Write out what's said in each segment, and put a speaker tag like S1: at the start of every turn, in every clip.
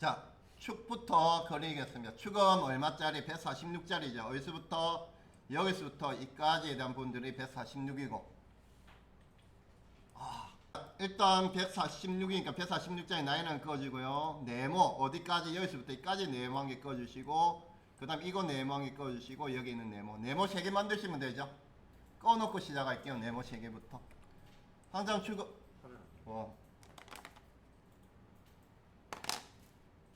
S1: 자, 축부터 그리겠습니다. 축은 얼마짜리? 146짜리죠. 어디서부터? 여기서부터 이까지에 대한 분들이 146이고. 아, 일단 146이니까 146짜리 나이는 꺼지고요. 네모 어디까지? 여기서부터 이까지 네모 한 개 꺼주시고 그 다음 이거 네모 한 개 꺼주시고 여기 있는 네모 네모 3개 만드시면 되죠. 꺼놓고 시작할게요. 네모 3개부터. 항상 축은 어.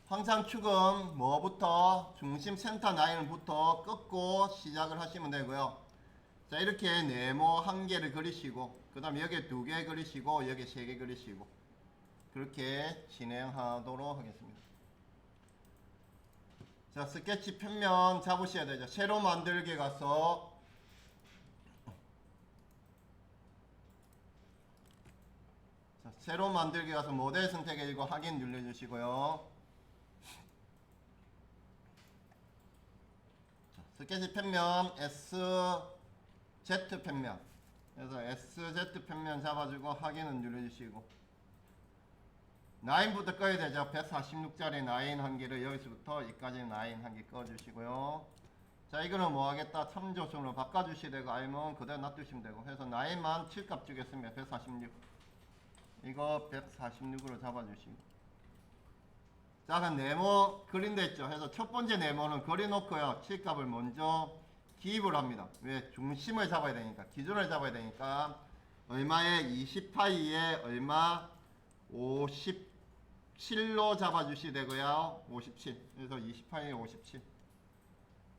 S1: 항상 축은 뭐부터 중심 센터 라인부터 끊고 시작을 하시면 되고요. 자 이렇게 네모 한 개를 그리시고 그 다음 여기에 두 개 그리시고 여기 세개 그리시고 그렇게 진행하도록 하겠습니다. 자 스케치 편면 잡으셔야 되죠. 새로 만들기 가서 자, 새로 만들기 가서 모델 선택해 주고 확인 눌러주시고요. 자, 스케치 편면 S Z 편면. 그래서 SZ 편면 잡아주고 확인은 눌러주시고. 나인부터 꺼야 되죠. 146짜리 나인 한 개를 여기서부터 여기까지 나인 한 개 꺼주시고요. 자 이거는 뭐 하겠다? 참조선으로 바꿔주시야 되고 아니면 그대로 놔두시면 되고. 해서 나인만 7값 주겠습니다. 146 이거 146으로 잡아주시고 자 그럼 네모 그린데 있죠. 해서 첫 번째 네모는 그려놓고요. 7값을 먼저 기입을 합니다. 왜? 중심을 잡아야 되니까. 기준을 잡아야 되니까 얼마에? 20파이에 얼마? 57로 잡아주시 되고요. 57 그래서 20파이에 57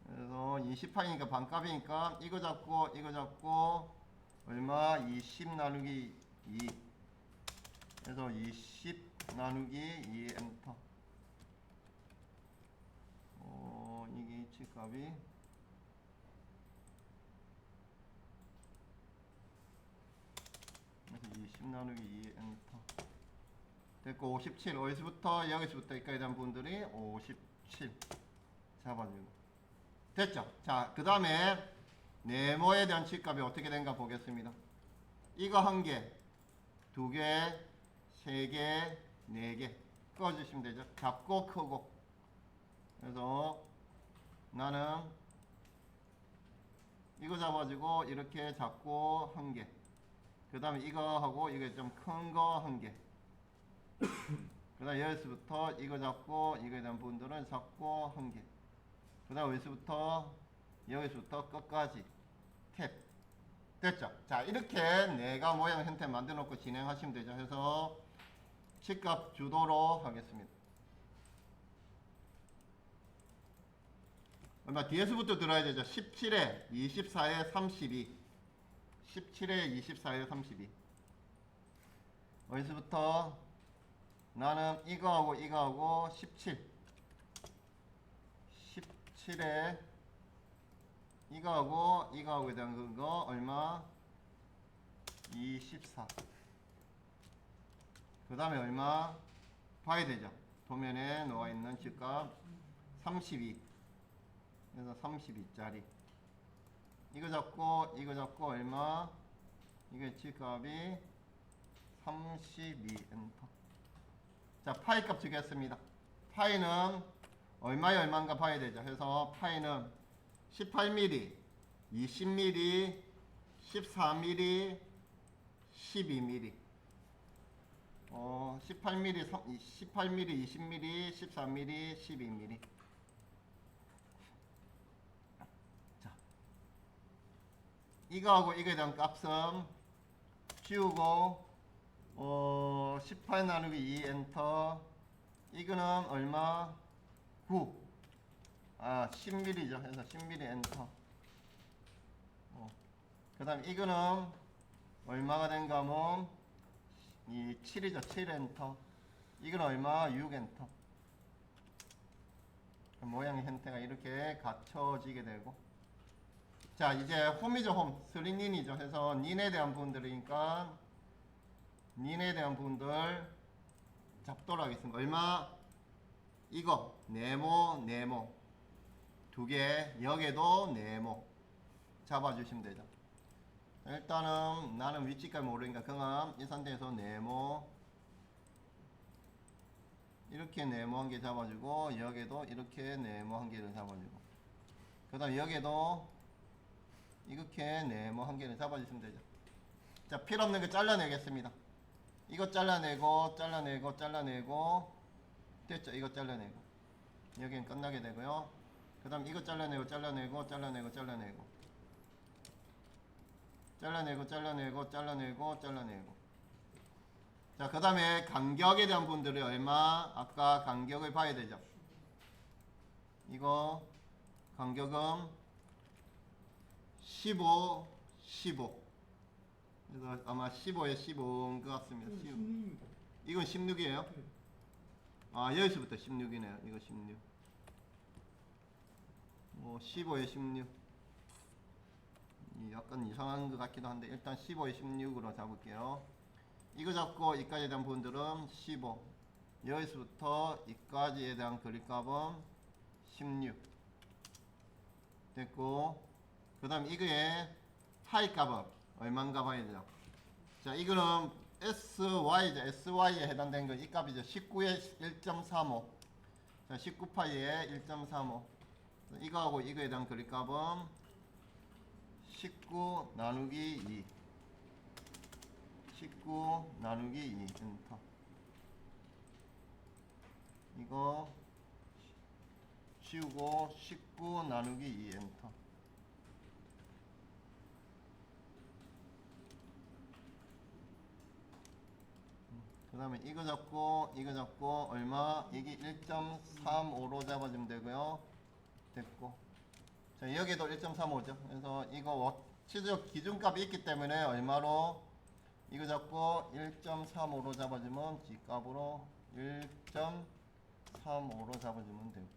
S1: 그래서 20파이니까 반값이니까 이거 잡고 이거 잡고 얼마? 20 나누기 2 그래서 20 나누기 2 엔터 칠값이 그래서 20 나누기 2 엔터. 됐고 57 어디서부터? 여기서부터 여기까지 된 분들이 57 잡아주고 됐죠? 자그 다음에 네모에 대한 칠값이 어떻게 된가 보겠습니다. 이거 한개 두 개, 세 개, 네 개. 꺼주시면 되죠. 작고 크고. 그래서 나는 이거 잡아주고 이렇게 작고 한 개. 그 다음에 이거 하고 이거 좀큰 거 한 개. 그 다음 여기서부터 이거 잡고 이거에 대한 분들은 작고 한 개. 그 다음 여기서부터 여기서부터 끝까지 탭. 됐죠? 자 이렇게 내가 모양 형태 만들어 놓고 진행하시면 되죠 해서 칠값 주도록 하겠습니다 얼마 뒤에서부터 들어야 되죠 17에 24에 32 17에 24에 32 어디서부터 나는 이거하고 이거하고 17 17에 이거하고 이거하고에 대한 그거 얼마? 24. 그 다음에 얼마? 봐야 되죠. 도면에 나와 있는 집값 32. 그래서 32짜리. 이거 잡고 이거 잡고 얼마? 이게 집값이 32 엔터. 자, 파이 값 주겠습니다. 파이는 얼마에 얼마인가 봐야 되죠. 그래서 파이는 18mm, 20mm, 14mm, 12mm. 어, 18mm, 18mm, 20mm, 14mm, 12mm. 이거하고 이거에 대한 값은 지우고 어, 18 나누기 2 엔터. 이거는 얼마? 9. 아 10mm죠 해서 10mm 엔터 어. 그 다음 이거는 얼마가 된가 하면 이 7이죠 7 엔터 이건 얼마 6 엔터 모양의 형태가 이렇게 갖춰지게 되고 자 이제 홈이죠 홈 스리닌이죠. 해서 닌에 대한 분들이니까 닌에 대한 분들 잡도록 하겠습니다. 얼마? 이거. 네모 네모. 두 개, 여기에도 네모. 잡아주시면 되죠. 일단은 나는 위치까지 모르니까 그냥 이 상태에서 네모. 이렇게 네모 한 개 잡아주고 여기도 이렇게 네모 한 개를 잡아주고. 그 다음 여기도 이렇게 네모 한 개를 잡아주시면 되죠. 자 필요없는 거 잘라내겠습니다. 이거 잘라내고 잘라내고 잘라내고. 됐죠? 이거 잘라내고. 여기는 끝나게 되고요. 그 다음 이거 잘라내고 잘라내고 잘라내고 잘라내고. 잘라내고 잘라내고 잘라내고 잘라내고. 자 그 다음에 간격에 대한 분들이 얼마? 아까 간격을 봐야 되죠. 이거 간격은 15 15 그래서 아마 15에 15인 것 같습니다. 15. 이건 16이에요? 아 여기서부터 16이네요. 이거 16 뭐 15에 16이 약간 이상한 것 같기도 한데 일단 15에 16으로 잡을게요. 이거 잡고 이까지에 대한 분들은 15 여기서부터 이까지에 대한 그립값은 16 됐고 그 다음 이거의 하이 값은 얼마인가 봐야 돼요 자 이거는 SY죠 SY에 해당되는 건 이 값이죠. 19에 1.35 자 19파이에 1.35 이거하고 이거에 대한 그립값은 19 나누기 2 19 나누기 2 엔터. 이거 치우고 19 나누기 2 엔터 그 다음에 이거 잡고 이거 잡고 얼마? 이게 1.35로 잡아주면 되고요. 됐고. 자 여기도 1.35죠. 그래서 이거 워- 치즈적 기준값이 있기 때문에 얼마로? 이거 잡고 1.35로 잡아주면 G값으로 1.35로 잡아주면 되고.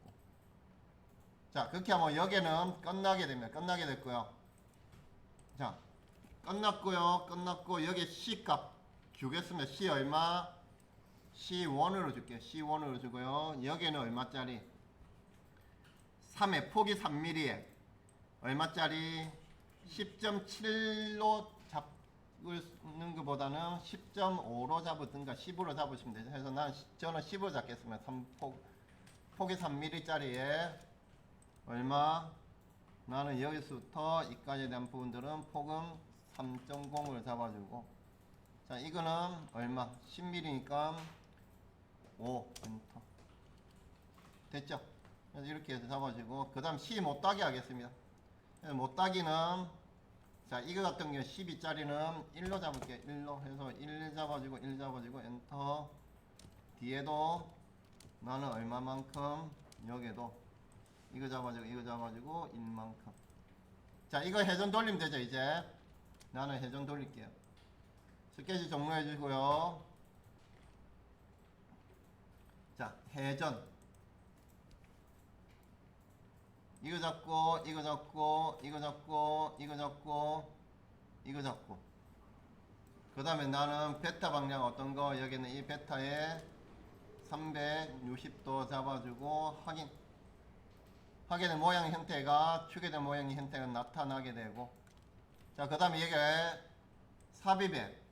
S1: 자 그렇게 하면 여기는 끝나게 됩니다. 끝나게 됐고요. 자 끝났고요. 끝났고 여기 C값 주겠습니다. C 얼마? C1으로 줄게요. C1으로 주고요. 여기는 얼마짜리? 3에 폭이 3mm에. 얼마짜리? 10.7로 잡는 것보다는 10.5로 잡든가 10으로 잡으시면 되죠. 그래서 난 시- 저는 10으로 잡겠습니다. 3 폭 폭이 3mm짜리에. 얼마? 나는 여기서부터 이까지에 대한 부분들은 폭은 3.0을 잡아주고 자 이거는 얼마? 10mm니까 5 엔터. 됐죠? 그래서 이렇게 해서 잡아주고 그 다음 C 못따기 하겠습니다. 못따기는 자 이거 같은 경우 12짜리는 1로 잡을게요. 1로 해서 1 잡아주고 1 잡아주고 엔터. 뒤에도 나는 얼마만큼? 여기도. 이거 잡아주고 이거 잡아주고 1만큼. 자 이거 회전 돌리면 되죠 이제? 나는 회전 돌릴게요 스케치 종료해 주고요. 자 회전. 이거 잡고 이거 잡고 이거 잡고 이거 잡고 이거 잡고. 그 다음에 나는 베타 방향 어떤 거? 여기는 이 베타에 360도 잡아주고 확인. 확인의 모양 형태가 축에 모양의 형태가 나타나게 되고. 자 그 다음에 여기 삽입에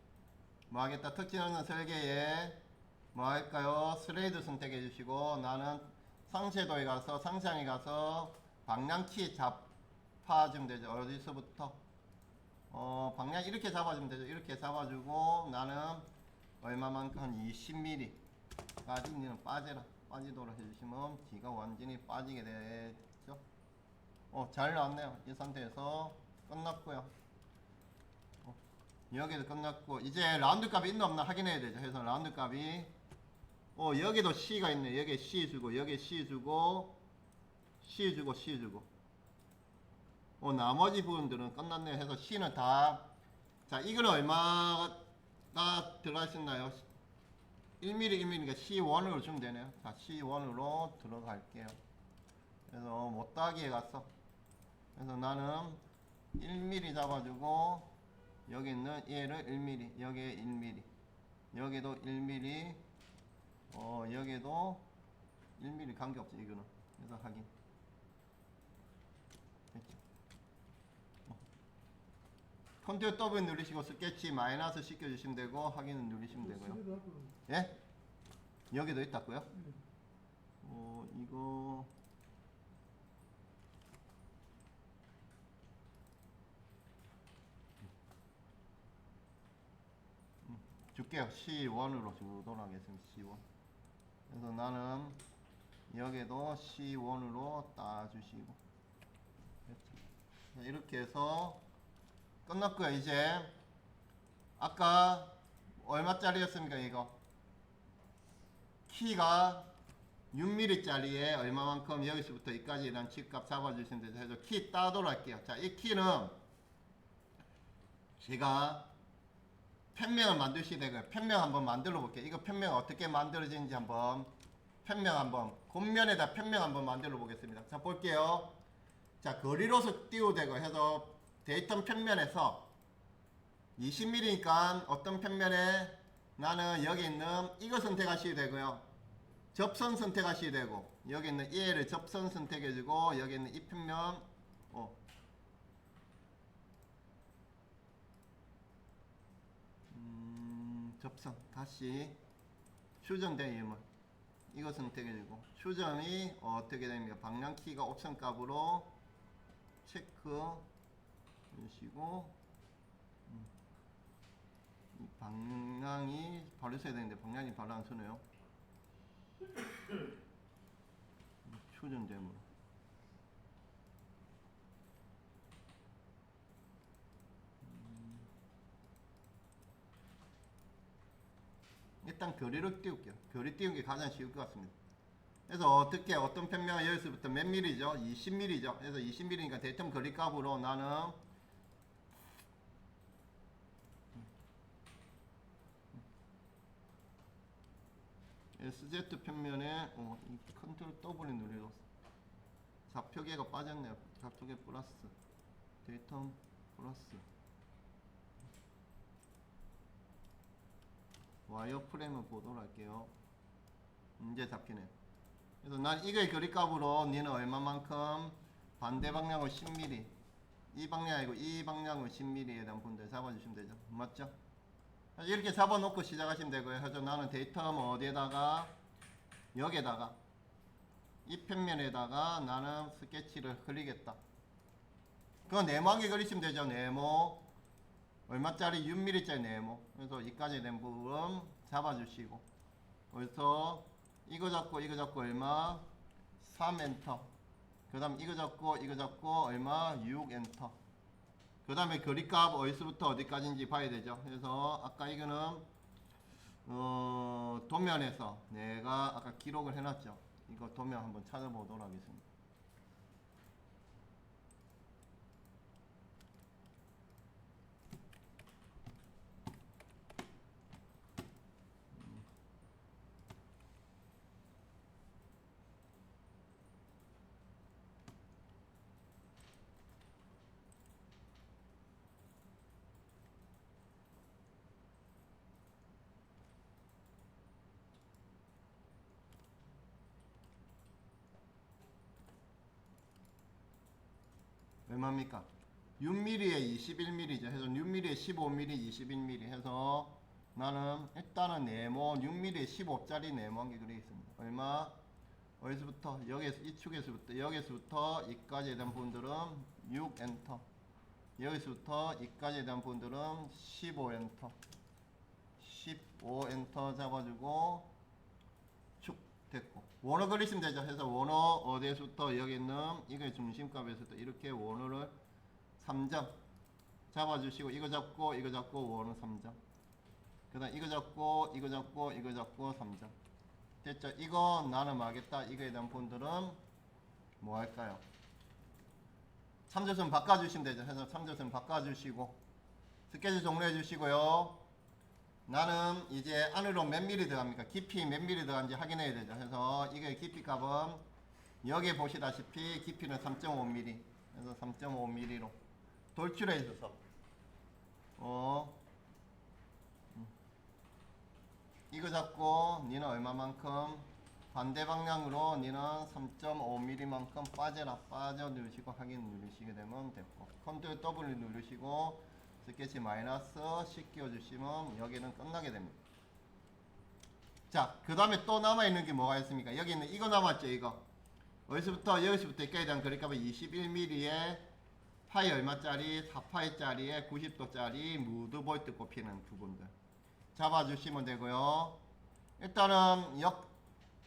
S1: 뭐 하겠다? 특징 없는 설계에 뭐 할까요? 슬레이드 선택해 주시고 나는 상세도에 가서 상상에 가서 방향키 잡아주면 되죠. 어디서부터? 어 방향 이렇게 잡아주면 되죠. 이렇게 잡아주고 나는 얼마만큼? 한 20mm 까지는 빠져라. 빠지도록 해주시면 뒤가 완전히 빠지게 되죠. 어잘 나왔네요. 이 상태에서 끝났고요. 어, 여기도 끝났고 이제 라운드 값이 있나 없나 확인해야 되죠. 그래서 라운드 값이 어 여기도 C가 있네. 여기 C 주고 여기 C 주고 C 주고 C 주고. 어 나머지 부분들은 끝났네요. 해서 C는 다자 이거는 얼마가 들어가 있었나요? 1mm 1mm니까 C1으로 주면 되네요. 자 C1으로 들어갈게요. 그래서 못따기에 갔어. 그래서 나는 1mm 잡아주고 여기 있는 얘를 1mm 여기에 1mm 여기도 1mm 어 여기도 1mm 관계없지 이거는. 그래서 확인. 됐죠 어. 컨트롤 W 누르시고 스케치 마이너스 시켜주시면 되고 확인을 누르시면 되고요. 예? 여기도 있다고요? 어 이거 음, 줄게요. C1으로 주도록 하겠습니다. C1. 그래서 나는 여기도 C1으로 따주시고. 자, 이렇게 해서 끝났고요. 이제 아까 얼마짜리였습니까 이거? 키가 6mm짜리에 얼마만큼 여기서부터 여기까지 난 칩값 잡아주시면 되죠. 해서 키 따도록 할게요. 자, 이 키는 제가 편명을 만드셔야 되고요. 편명 한번 만들어 볼게요. 이거 편명 어떻게 만들어지는지 한번 편명 한번 곤면에다 편명 한번 만들어 보겠습니다. 자, 볼게요. 자, 거리로서 띄우되고 해서 데이터 편면에서 20mm니까 어떤 편면에 나는 여기 있는 이거 선택하셔야 되고요. 접선 선택하셔야 되고 여기 있는 얘를 접선 선택해주고 여기 있는 이 편면 어. 접선 다시 휴전된 이름을 이거 선택해주고. 휴전이 어떻게 됩니까? 방향키가 옵션 값으로 체크. 해주시고 이 방향이 바로 써야 되는데 방향이 바로 안 서네요. 초전됨으 일단 교리로 띄울게요. 교리 띄우는 게 가장 쉬울 것 같습니다. 그래서 어떻게 어떤 편명은 여기서부터 몇 mm죠? 20mm죠. 그래서 20mm니까 대통 거리 값으로 나는 SZ 편면에 어, 이 컨트롤 W 누르고 좌표계가 빠졌네요. 좌표계 플러스 데이터 플러스 와이어 프레임을 보도록 할게요. 이제 잡히네. 그래서 난 이거의 거리값으로 니는 얼마만큼 반대 방향을 10mm 이 방향 아니고 이 방향을 10mm에 대한 분들 잡아주시면 되죠. 맞죠? 이렇게 잡아놓고 시작하시면 되고요. 그래서 나는 데이터 뭐 어디에다가 여기에다가 이 편면에다가 나는 스케치를 그리겠다. 그거 네모하게 그리시면 되죠. 네모 얼마짜리 6mm짜리 네모. 그래서 이까지 된 부분 잡아주시고 그래서 이거 잡고 이거 잡고 얼마 3 엔터. 그 다음 이거 잡고 이거 잡고 얼마 6 엔터. 그 다음에 거리값 어디서부터 어디까지인지 봐야 되죠. 그래서 아까 이거는 어, 도면에서 내가 아까 기록을 해놨죠. 이거 도면 한번 찾아보도록 하겠습니다. 얼마입니까? 6mm에 21mm죠. 해서 6mm에 15mm, 21mm 해서 나는 일단은 네모 6mm에 15짜리 네모 한개 그리겠습니다. 얼마? 어디서부터? 여기에서 이 축에서부터 여기서부터 이까지에 대한 부분들은 6 엔터. 여기서부터 이까지에 대한 부분들은 15 엔터. 15 엔터 잡아주고 축 됐고 원어 그리시면 되죠. 해서 원어 어디에서부터 여기 있는 이거의 중심값에서부터 이렇게 원어를 3점 잡아주시고 이거 잡고 이거 잡고 원어 3점 그 다음 이거 잡고 이거 잡고 이거 잡고 3점 됐죠? 이거 나는 하겠다 이거에 대한 분들은 뭐 할까요? 참조선 바꿔주시면 되죠. 해서 참조선 바꿔주시고 스케줄 종료해 주시고요. 나는 이제 안으로 몇 미리 들어갑니까? 깊이 몇 미리 들어간지 확인해야 되죠. 그래서 이게 깊이 값은 여기 보시다시피 깊이는 3.5mm. 그래서 3.5mm로 돌출해 주셔서 어 음. 이거 잡고 니는 얼마만큼 반대 방향으로 니는 3.5mm만큼 빠져라 빠져 누르시고 확인 누르시게 되면 됐고 컨트롤 W 누르시고 스케치 마이너스 10 끼워주시면 여기는 끝나게 됩니다. 자, 그 다음에 또 남아있는 게 뭐가 있습니까? 여기 있는 이거 남았죠, 이거. 어디서부터, 여기서부터 여기까지 대한 그립값은 21mm에 파이 얼마짜리, 4파이짜리에 90도짜리 무드볼트 꼽히는 부분들. 잡아주시면 되고요. 일단은 역,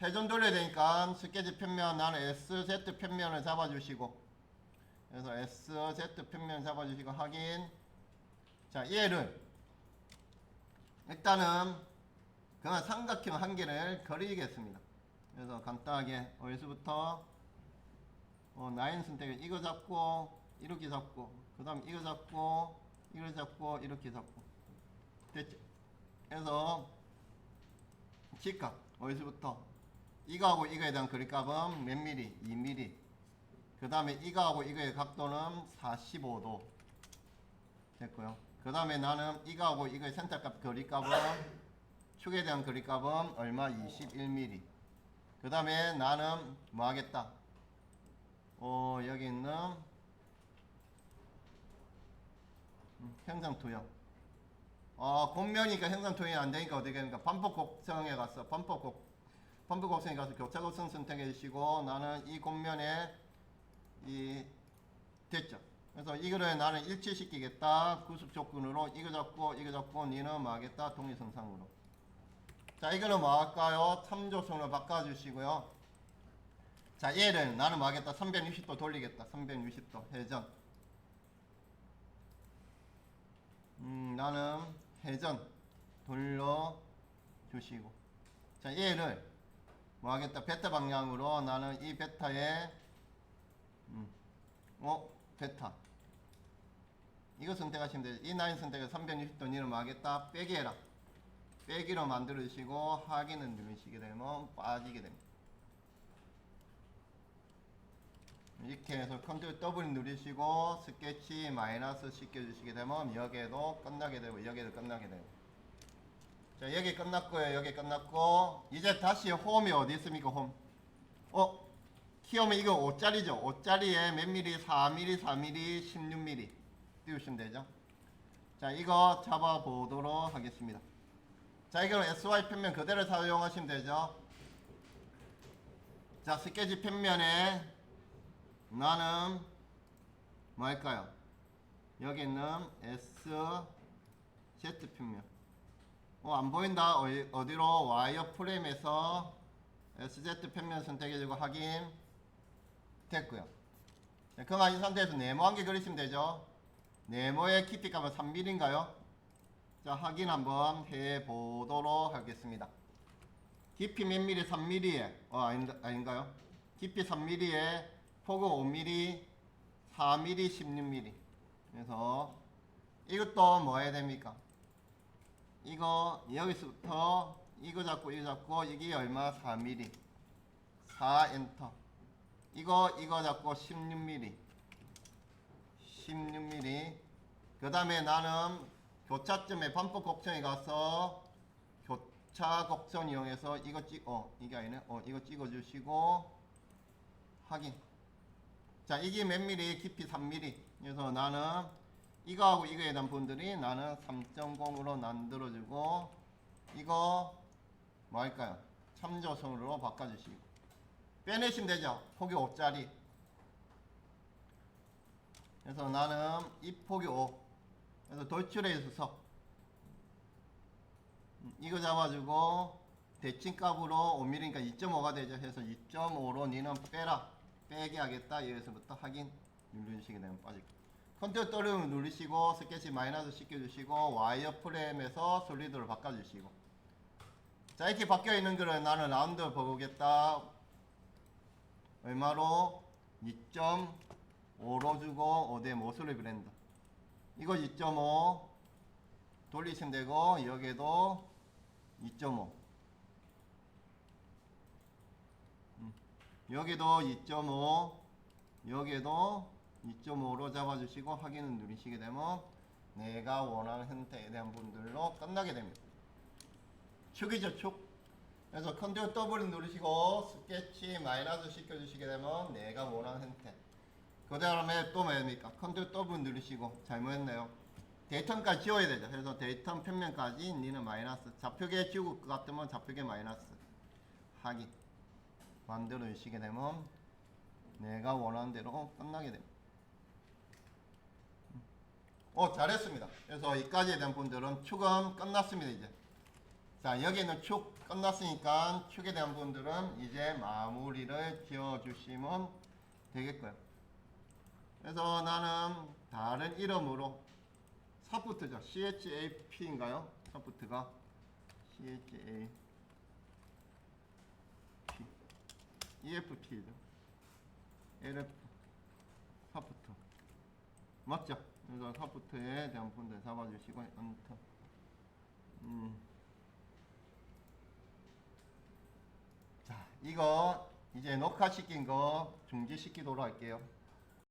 S1: 회전 돌려야 되니까 스케치 편면 나는 SZ 편면을 잡아주시고 그래서 SZ 편면 잡아주시고 확인 자 얘를. 일단은 그냥 삼각형 한 개를 그리겠습니다. 그래서 간단하게 어디서부터 어, 라인 선택을 이거 잡고 이렇게 잡고 그 다음 이거 잡고 이걸 잡고 이렇게 잡고. 됐죠 그래서 직각 어디서부터 이거하고 이거에 대한 그립값은 몇 미리? 2mm 그 다음에 이거하고 이거의 각도는 45도. 됐고요 그 다음에 나는 이거하고 이거의 센터값 그립값은 축에 대한 그립값은 얼마? 21mm 그 다음에 나는 뭐 하겠다? 어 여기 있는 음, 형상 투영 어 공면이니까 형상 투영이 안 되니까 어떻게 됩니까? 반복 곡선에 가서 반복 곡 반복 곡선에 가서 교차 곡선 선택해 주시고 나는 이 공면에 이 됐죠 그래서 이거를 나는 일치시키겠다. 구속 조건으로 이거 잡고 이거 잡고 니는 뭐 하겠다? 동일선상으로. 자 이거는 뭐 할까요? 3조선으로 바꿔주시고요. 자 얘를 나는 뭐 하겠다? 360도 돌리겠다. 360도 회전. 음 나는 회전 돌려 주시고. 자 얘를 뭐 하겠다? 베타 방향으로 나는 이 베타에 음, 어 베타 이거 선택하시면 돼요 이 라인 선택을 360도 니를 뭐 하겠다. 빼기 해라. 빼기로 만들어 주시고 확인을 누르시게 되면 빠지게 됩니다. 이렇게 해서 컨트롤 W 누르시고 스케치 마이너스 시켜주시게 되면 여기에도 끝나게 되고 여기에도 끝나게 되고. 자 여기 끝났고요. 여기 끝났고. 이제 다시 홈이 어디 있습니까 홈? 어? 키우면 이거 5짜리죠? 5짜리에 몇 미리? 4mm 4mm 16mm 띄우시면 되죠 자 이거 잡아 보도록 하겠습니다 자 이거는 SY 편면 그대로 사용하시면 되죠 자 스케치 편면에 나는 뭐 할까요? 여기 있는 S Z 평면. 어, 안 보인다. 어디, 어디로? 와이어 프레임에서 SZ 평면 선택해주고 확인. 됐고요. 자, 그럼 이 상태에서 네모 한개 그리시면 되죠. 네모의 깊이 값은 3mm인가요? 자, 확인 한번 해보도록 하겠습니다. 깊이 몇 미리? 3mm에. 어, 아닌가, 아닌가요? 깊이 3mm에 폭은 5mm, 4mm, 16mm. 그래서 이것도 뭐 해야 됩니까? 이거 여기서부터 이거 잡고 이거 잡고 이게 얼마? 4mm. 4 엔터. 이거 이거 잡고 16mm. 16mm. 그 다음에 나는 교차점에 반복 곡선에 가서 교차 곡선 이용해서 이거 찍, 어, 이게 아니네. 어, 이거 찍어주시고 확인. 자 이게 몇 미리 깊이 3mm 그래서 나는 이거하고 이거에 대한 분들이 나는 3.0으로 만들어주고 이거 뭐 할까요 참조선으로 바꿔주시고 빼내시면 되죠 폭이 5짜리 그래서 나는 이 폭이 5 그래서 돌출에 있어서. 음, 이거 잡아주고 대칭값으로 5mm니까 2.5가 되죠. 해서 2.5로 니는 빼라. 빼기 하겠다. 여기서부터 확인. 누르시게 되면 빠질 거예요. 컨트롤 W 누르시고 스케치 마이너스 시켜주시고 와이어 프레임에서 솔리드로 바꿔주시고. 자 이렇게 바뀌어 있는 거를 나는 라운드 보겠다. 얼마로 2.5로 주고 어디에 모서리 브랜드 이거 2.5 돌리시면 되고 여기에도 2.5 여기도 2.5 여기도 2.5로 잡아주시고 확인을 누르시게 되면 내가 원하는 형태에 대한 분들로 끝나게 됩니다. 축이죠 축. 그래서 컨트롤 W 누르시고 스케치 마이너스 시켜주시게 되면 내가 원하는 형태 그 다음에 또 뭐입니까 컨트롤 W 누르시고 잘못했네요 데이텀까지 지워야 되죠. 그래서 데이텀 평면까지 니는 마이너스. 좌표계 지울 것 같으면 좌표계 마이너스. 하기. 만들어 주시게 되면 내가 원하는 대로 끝나게 됩니다. 어 잘했습니다. 그래서 이까지에 대한 분들은 축은 끝났습니다 이제. 자 여기는 축 끝났으니까 축에 대한 분들은 이제 마무리를 지어 주시면 되겠고요. 그래서 나는 다른 이름으로 사프트죠. CHAP인가요? 사프트가 CHAP EFT죠. LF 사프트 맞죠? 그래서 사프트에 대한 분들 잡아주시고 엔터 음. 자 이거 이제 녹화시킨 거 중지시키도록 할게요